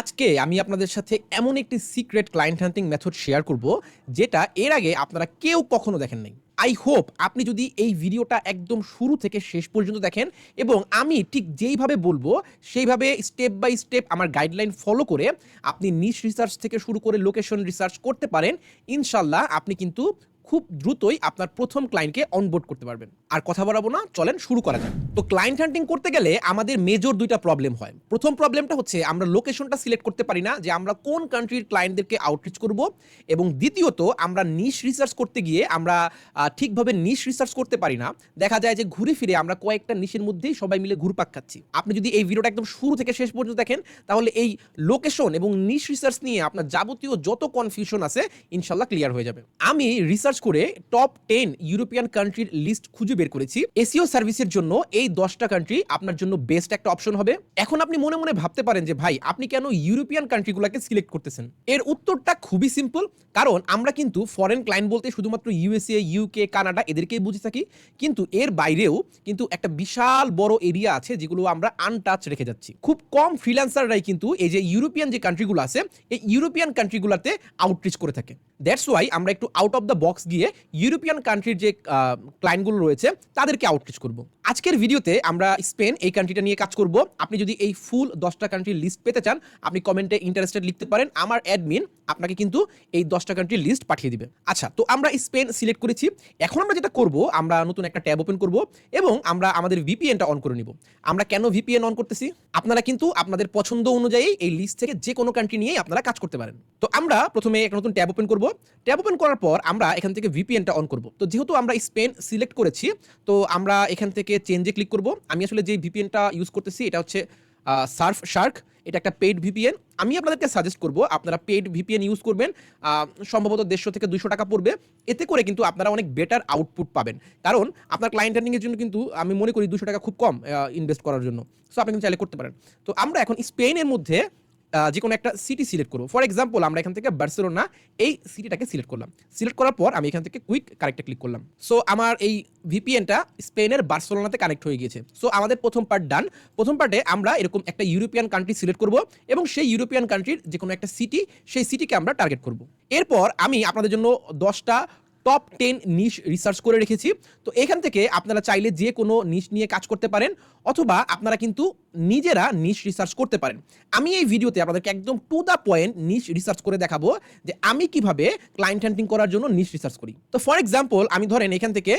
আজকে আমি আপনাদের সাথে এমন একটি secret client hunting method share করব, যেটা এর আগে আপনারা কেউ কখনো দেখেন নাই। আই হোপ আপনি যদি এই ভিডিওটা একদম শুরু থেকে শেষ পর্যন্ত দেখেন এবং আমি ঠিক যেইভাবে বলব, সেইভাবে স্টেপ বাই স্টেপ আমার গাইডলাইন ফলো করে আপনি নিশ রিসার্চ থেকে শুরু করে লোকেশন রিসার্চ করতে পারেন। ইনশাল্লাহ আপনি কিন্তু খুব দ্রুতই আপনার প্রথম ক্লায়েন্টকে অনবোর্ড করতে পারবেন। আর কথা বলাবো না, চলেন শুরু করা যাক। তো ক্লায়েন্ট হান্টিং করতে গেলে আমাদের মেজর দুইটা প্রবলেম হয়। প্রথম প্রবলেমটা হচ্ছে আমরা লোকেশনটা সিলেক্ট করতে পারি না যে আমরা কোন কান্ট্রির ক্লায়েন্টদেরকে আউটরিচ করব এবং দ্বিতীয়ত আমরা নিশ রিসার্চ করতে গিয়ে আমরা ঠিকভাবে নিশ রিসার্চ করতে পারি না। দেখা যায় যে ঘুরে ফিরে আমরা কয়েকটা নিশের মধ্যেই সবাই মিলে ঘুরপাক খাচ্ছি। আপনি যদি এই ভিডিওটা একদম শুরু থেকে শেষ পর্যন্ত দেখেন, তাহলে এই লোকেশন এবং নিশ রিসার্চ নিয়ে আপনার যাবতীয় যত কনফিউশন আছে ইনশাল্লাহ ক্লিয়ার হয়ে যাবে। আমি রিসার্চ করে টপ টেন ইউরোপিয়ান কান্ট্রির লিস্ট খুঁজে বের করেছি। এসিও সার্ভিসের জন্য এই দশটা কান্ট্রি আপনার জন্য বেস্ট একটা অপশন হবে। এখন আপনি মনে মনে ভাবতে পারেন যে, ভাই, আপনি কেন ইউরোপিয়ান কান্ট্রিগুলোকে সিলেক্ট করতেছেন? এর উত্তরটা খুবই সিম্পল কারণ আমরা কিন্তু ফরেন ক্লায়েন্ট বলতে শুধুমাত্র ইউএসএ ইউকে কানাডা এদেরকেই বুঝে থাকি। কিন্তু এর বাইরেও কিন্তু একটা বিশাল বড় এরিয়া আছে যেগুলো আমরা আনটাচ রেখে যাচ্ছি। খুব কম ফ্রিল্যান্সাররাই কিন্তু এই যে ইউরোপিয়ান যে কান্ট্রিগুলো আছে, এই ইউরোপিয়ান কান্ট্রিগুলোতে আউটরিচ করে থাকে। দ্যাটস ওয়াই আমরা একটু আউট অফ দ্য বক্স গিয়ে ইউরোপিয়ান কান্ট্রির যে ক্লায়েন্টগুলো রয়েছে, তাদেরকে আউটরিচ করব। আজকের ভিডিওতে আমরা স্পেন এই কান্ট্রিটা নিয়ে কাজ করব। আপনি যদি এই ফুল দশটা কান্ট্রির লিস্ট পেতে চান, আপনি কমেন্টে ইন্টারেস্টেড লিখতে পারেন। আমার অ্যাডমিন আপনাকে কিন্তু এই দশটা কান্ট্রির লিস্ট পাঠিয়ে দিবে। আচ্ছা তো আমরা স্পেন সিলেক্ট করেছি। এখন আমরা যেটা করব, আমরা নতুন একটা ট্যাব ওপেন করব এবং আমরা আমাদের ভিপিএনটা অন করে নিব। আমরা কেন ভিপিএন অন করতেছি? আপনারা কিন্তু আপনাদের পছন্দ অনুযায়ী এই লিস্ট থেকে যে কোনো কান্ট্রি নিয়েই আপনারা কাজ করতে পারেন। তো আমরা প্রথমে একটা নতুন ট্যাব ওপেন করব। ট্যাব ওপেন করার পর আমরা এখান থেকে ভিপিএনটা অন করব। তো যেহেতু আমরা স্পেন সিলেক্ট করেছি, তো আমরা এখান থেকে চেঞ্জে ক্লিক করব। আমি আসলে যে ভিপিএনটা ইউজ করতেছি, এটা হচ্ছে সার্ফ শার্ক এটা একটা পেইড ভিপিএন আমি আপনাদেরকে সাজেস্ট করব, আপনারা পেইড ভিপিএন ইউজ করবেন সম্ভবত দেড়শো থেকে দুশো টাকা পড়বে। এতে করে কিন্তু আপনারা অনেক বেটার আউটপুট পাবেন। কারণ আপনার ক্লায়েন্ট আর্নিংয়ের জন্য কিন্তু আমি মনে করি দুশো টাকা খুব কম ইনভেস্ট করার জন্য। সো আপনি কিন্তু চাইলে করতে পারেন। তো আমরা এখন স্পেনের মধ্যে যে কোনো একটা সিটি সিলেক্ট করব। ফর এক্সাম্পল আমরা এখান থেকে বার্সেলোনা এই সিটিটাকে সিলেক্ট করলাম। সিলেক্ট করার পর আমি এখান থেকে কুইক কারেক্টে ক্লিক করলাম। সো আমার এই ভিপিএনটা স্পেনের বার্সেলোনাতে কানেক্ট হয়ে গিয়েছে। সো আমাদের প্রথম পার্ট ডান প্রথম পার্টে আমরা এরকম একটা ইউরোপিয়ান কান্ট্রি সিলেক্ট করব এবং সেই ইউরোপিয়ান কান্ট্রির যে কোনো একটা সিটি সেই সিটিকে আমরা টার্গেট করব। এরপর আমি আপনাদের জন্য দশটা টপ টেন নিশ রিসার্চ করে রেখেছি। তো এখান থেকে আপনারা চাইলে যে কোনো নিশ নিয়ে কাজ করতে পারেন, অথবা আপনারা কিন্তু নিজেরা নিশ রিসার্চ করতে পারেন। আমি এই ভিডিওতে আপনাদেরকে একদম to the point niche research করে দেখাবো যে আমি কীভাবে ক্লায়েন্ট হ্যান্টিং করার জন্য নিশ রিসার্চ করি। তো ফর এক্সাম্পল আমি ধরেন এখান থেকে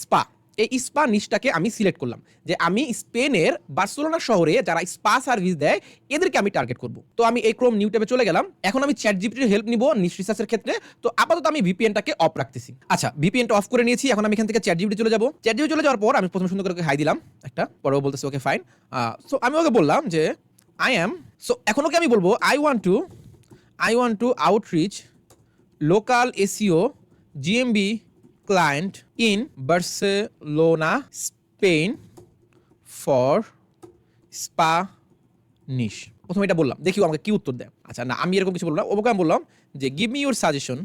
স্পা এই স্পা নিশটাকে আমি সিলেক্ট করলাম যে আমি স্পেনের বার্সেলোনা শহরে যারা স্পা সার্ভিস দেয়, এদেরকে আমি টার্গেট করব। তো আমি এই ক্রোম নিউ ট্যাবে চলে গেলাম। এখন আমি চ্যাট জিপিটির হেল্প নিব নিশ রিসার্চের ক্ষেত্রে। তো আপাতত আমি ভিপিএনটাকে অফ রাখতেছি। আচ্ছা ভিপিএনটা অফ করে নিয়েছি। এখন আমি এখান থেকে চ্যাট জিপিটি চলে যাব। চ্যাট জিপিটি চলে যাওয়ার পর আমি প্রথম সুন্দর করে হাই দিলাম। একটা, পরেও বলতেছি ওকে ফাইন সো আমি ওকে বললাম যে আই অ্যাম সো এখন ওকে আমি বলব I want to I want to outreach local SEO GMB client in Barcelona, Spain for spa niche প্রথমে এটা বললাম। দেখি ও আমাকে কি উত্তর দেয়। আচ্ছা না আমি এরকম কিছু বললাম। ওকে আমি বললাম যে give me your suggestion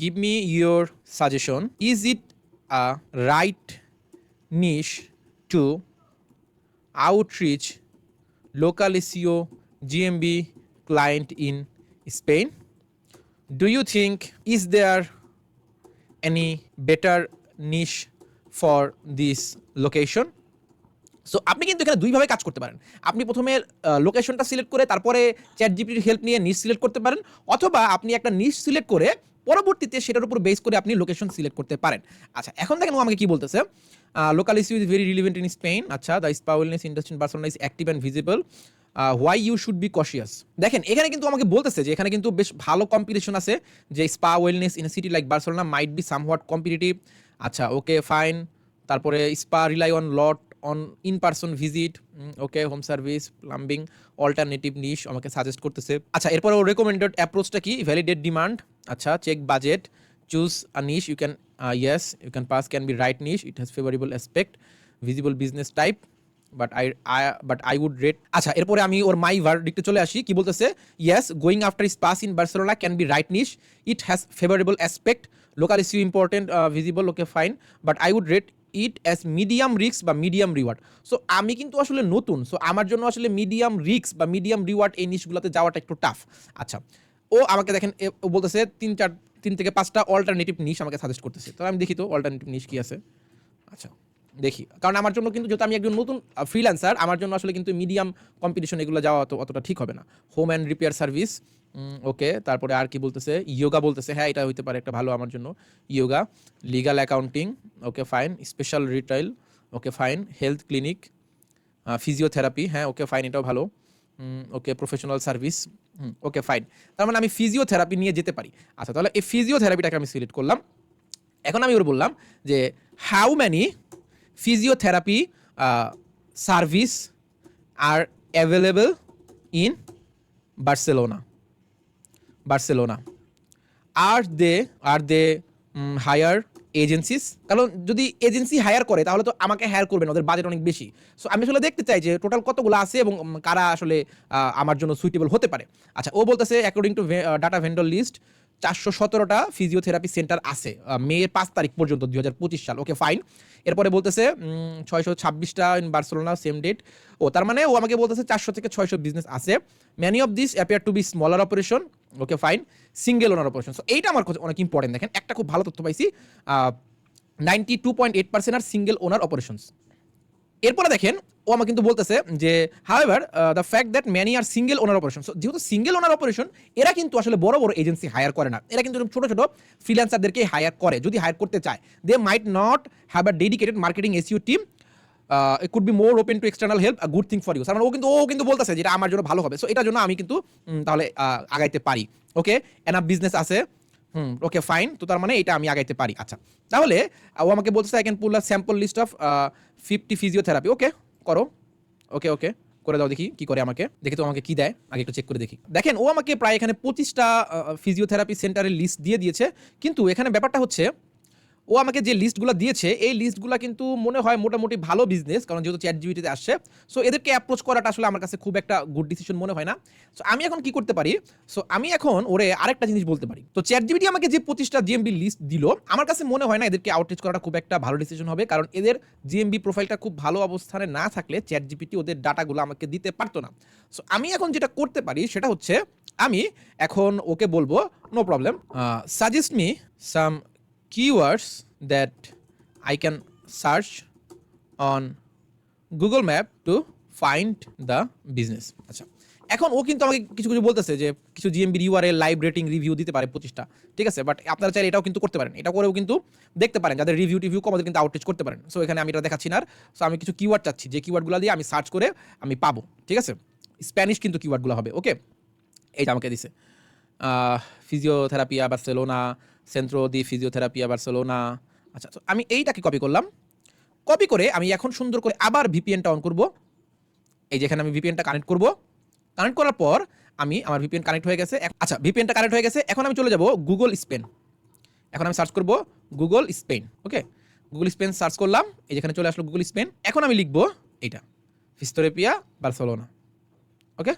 give me your suggestion is it a right niche to outreach local SEO GMB client in Spain do you think is there any better niche for this location? So আপনি কিন্তু এখানে দুইভাবে কাজ করতে পারেন। আপনি প্রথমে লোকেশনটা সিলেক্ট করে তারপরে চ্যাট জিপিটির হেল্প নিয়ে নিশ সিলেক্ট করতে পারেন, অথবা আপনি একটা নিশ সিলেক্ট করে পরবর্তীতে সেটার উপর বেস করে আপনি লোকেশন সিলেক্ট করতে পারেন। আচ্ছা এখন দেখেন ও আমাকে কি বলতেছে। Local issue is very relevant in Spain আচ্ছা the spa wellness industry in Barcelona is active and visible why you should be cautious দেখেন, এখানে কিন্তু আমাকে বলতেছে যে এখানে কিন্তু বেশ ভালো কম্পিটিশন আছে, যে spa wellness in city like Barcelona might be somewhat competitive আচ্ছা ওকে ফাইন তারপরে spa rely on lot on in person visit okay home service plumbing alternative niche আমাকে সাজেস্ট করতেছে। আচ্ছা এরপরে ও রেকমেন্ডেড অ্যাপ্রোচটা কি? ভ্যালিডেট ডিমান্ড আচ্ছা check budget choose a niche you can yes you can pass can be right niche it has favorable aspect visible business type but I but I would rate আচ্ছা এরপরে আমি ওর মাই ভার্ডিক্টে চলে আসি, কি বলতেছে? Yes going after spas in Barcelona can be right niche it has favorable aspect local issue important visible okay fine but I would rate it as medium রিক্স বা medium reward so আমি কিন্তু আসলে নতুন সো আমার জন্য আসলে medium রিক্স বা মিডিয়াম রিওয়ার্ড এই নিশগুলোতে যাওয়াটা একটু টাফ আচ্ছা ও আমাকে দেখেন ও বলতেছে তিন চার, তিন থেকে পাঁচটা অল্টারনেটিভ নিশ আমাকে সাজেস্ট করতেছে। তো আমি দেখি তো অল্টারনেটিভ নিশ কি আছে। আচ্ছা। দেখি। কারণ আমার জন্য কিন্তু যেহেতু আমি একজন নতুন ফ্রিল্যান্সার আমার জন্য আসলে কিন্তু মিডিয়াম কম্পিটিশন এগুলো যাওয়া অত, অতটা ঠিক হবে না। Home and repair service okay তারপরে আর কি বলতেছে ইয়োগা বলতেছে হ্যাঁ এটা হইতে পারে একটা ভালো আমার জন্য। Yoga legal accounting okay fine special retail okay fine health clinic physiotherapy হ্যাঁ ওকে ফাইন এটাও ভালো। Okay professional service okay fine তার মানে আমি ফিজিওথেরাপি নিয়ে যেতে পারি। আচ্ছা তাহলে এই ফিজিওথেরাপিটাকে আমি সিলেক্ট করলাম। এখন আমি ওর বললাম যে how many physiotherapy service are available in Barcelona Barcelona are they are they hire agencies কারণ যদি এজেন্সি হায়ার করে, তাহলে তো আমাকে হায়ার করবেন ওদের বাজেট অনেক বেশি। সো আমি আসলে দেখতে চাই যে টোটাল কতগুলো আছে এবং কারা আসলে আমার জন্য সুইটেবল হতে পারে। আচ্ছা ও বলতেছে according to data vendor list চারশো সতেরোটা ফিজিওথেরাপি সেন্টার আছে মে পাঁচ তারিখ পর্যন্ত, দুই হাজার পঁচিশ সাল। ওকে ফাইন এরপরে বলতেছে ছয়শো ছাব্বিশটা ইন বার্সেলোনা সেম ডেট ও, তার মানে ও আমাকে বলতেছে চারশো থেকে ছয়শো বিজনেস আছে। Many of this appear to be smaller operation okay fine single owner operation so এইটা আমার কাছে অনেক ইম্পর্টেন্ট দেখেন, একটা খুব ভালো তথ্য পাইছি। Ninety two point eight percent are single owner operations এরপরে দেখেন, ও আমাকে কিন্তু বলতেছে যে however the fact that many are single owner operation so যেহেতু সিঙ্গেল ওনার অপারেশন এরা কিন্তু আসলে বড় বড় এজেন্সি হায়ার করে না। এরা কিন্তু ছোট ছোট ফ্রিল্যান্সারদেরকে হায়ার করে, যদি হায়ার করতে চায়। They might not have a dedicated marketing SEO team it could be more open to external help a good thing for you মানে ও কিন্তু ও কিন্তু বলতেছে যেটা আমার জন্য ভালো হবে। সো এটার জন্য আমি কিন্তু তাহলে আগাইতে পারি। ওকে এনাফ বিজনেস আছে হুম ওকে ফাইন তো তার মানে এটা আমি আগাইতে পারি। আচ্ছা তাহলে ও আমাকে বলতেছে I can pull a sample list of fifty physiotherapy okay করো। ওকে ওকে করে দাও দেখি কি করে আমাকে। দেখি তো আমাকে কি দেয়। আগে একটু চেক করে দেখি। দেখেন, ও আমাকে প্রায় এখানে পঁচিশটা ফিজিওথেরাপি সেন্টারের লিস্ট দিয়ে দিয়েছে। কিন্তু এখানে ব্যাপারটা হচ্ছে ও আমাকে যে লিস্টগুলো দিয়েছে, এই লিস্টগুলো কিন্তু মনে হয় মোটামুটি ভালো বিজনেস কারণ যেহেতু চ্যাট জিবিটিতে আসছে। সো এদেরকে অ্যাপ্রোচ করাটা আসলে আমার কাছে খুব একটা গুড ডিসিশন মনে হয় না। সো আমি এখন কি করতে পারি? সো আমি এখন ওরে আরেকটা জিনিস বলতে পারি। তো চ্যাট জিবিটি আমাকে যে পঁচিশটা জিএমবি লিস্ট দিল, আমার কাছে মনে হয় না এদেরকে আউটরিচ করাটা খুব একটা ভালো ডিসিশন হবে, কারণ এদের জিএমবি প্রোফাইলটা খুব ভালো অবস্থানে না থাকলে চ্যাট জিপিটি ওদের ডাটাগুলো আমাকে দিতে পারতো না। সো আমি এখন যেটা করতে পারি সেটা হচ্ছে, আমি এখন ওকে বলব no problem suggest me some keywords that I can search on Google Map to find the business. আচ্ছা এখন ও কিন্তু আমাকে কিছু কিছু বলতেছে যে কিছু GMB URL live rating review দিতে পারে পঁচিশটা ঠিক আছে? বাট আপনারা চাইলে এটাও কিন্তু করতে পারেন। এটা করেও কিন্তু দেখতে পারেন, যাদের রিভিউ টিভিউ কম কিন্তু আউটরিচ করতে পারেন। সো এখানে আমি এটা দেখাচ্ছি না সো আমি কিছু কিওয়ার্ড চাচ্ছি, যে কিওয়ার্ডগুলো দিয়ে আমি সার্চ করে আমি পাবো, ঠিক আছে? স্প্যানিশ কিন্তু কিওয়ার্ডগুলো হবে ওকে এইটা আমাকে দিছে। Fisioterapia Barcelona Centro de Fisioterapia Barcelona. আচ্ছা তো আমি এইটাকে কপি করলাম? কপি করে আমি এখন সুন্দর করে আবার ভিপিএনটা অন করব। এই যেখানে আমি ভিপিএনটা কানেক্ট করব। কানেক্ট করার পর আমি আমার ভিপিএন কানেক্ট হয়ে গেছে। আচ্ছা ভিপিএনটা কানেক্ট হয়ে গেছে। এখন আমি চলে যাব গুগল স্পেন এখন আমি সার্চ করব Google Spain okay Google Spain search করলাম। এই যেখানে চলে আসলো গুগল স্পেন এখন আমি লিখব এইটা। ফিস্তোরেপিয়া বার্সেলোনা ওকে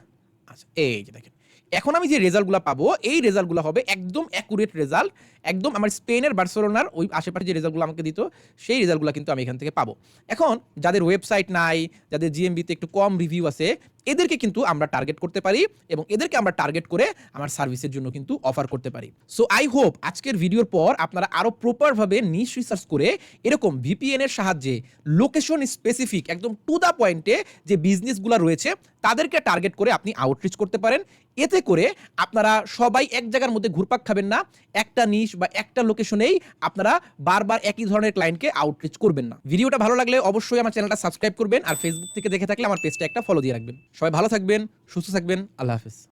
আচ্ছা এই যে দেখেন। এখন আমি যে রেজাল্টগুলো পাবো, এই রেজাল্টগুলো হবে একদম অ্যাকুরেট রেজাল্ট একদম আমার স্পেনের, বার্সেলোনার ওই আশেপাশে যে রেজাল্টগুলো আমাকে দিত, সেই রেজাল্টগুলো কিন্তু আমি এখান থেকে পাবো। এখন যাদের ওয়েবসাইট নাই, যাদের জিএমবিতে একটু কম রিভিউ আছে, এদেরকে কিন্তু আমরা টার্গেট করতে পারি এবং এদেরকে আমরা টার্গেট করে আমার সার্ভিসের জন্য কিন্তু অফার করতে পারি। সো আই হোপ আজকের ভিডিওর পর আপনারা আরও প্রপারভাবে নিশ রিসার্চ করে এরকম ভিপিএন এর সাহায্যে লোকেশন স্পেসিফিক একদম টু দ্য পয়েন্টে যে বিজনেসগুলো রয়েছে, তাদেরকে টার্গেট করে আপনি আউটরিচ করতে পারেন। এতে করে আপনারা সবাই এক জায়গার মধ্যে ঘুরপাক খাবেন না। একটা নিশ বা একটা লোকেশনেই আপনারা বারবার একই ধরনের ক্লায়েন্টকে আউটরিচ করবেন না। ভিডিওটা ভালো লাগলে অবশ্যই আমার চ্যানেলটা সাবস্ক্রাইব করবেন আর ফেসবুক থেকে দেখে থাকলে আমার পেজটা একটা ফলো দিয়ে রাখবেন। সবাই ভালো থাকবেন, সুস্থ থাকবেন, আল্লাহ হাফিজ।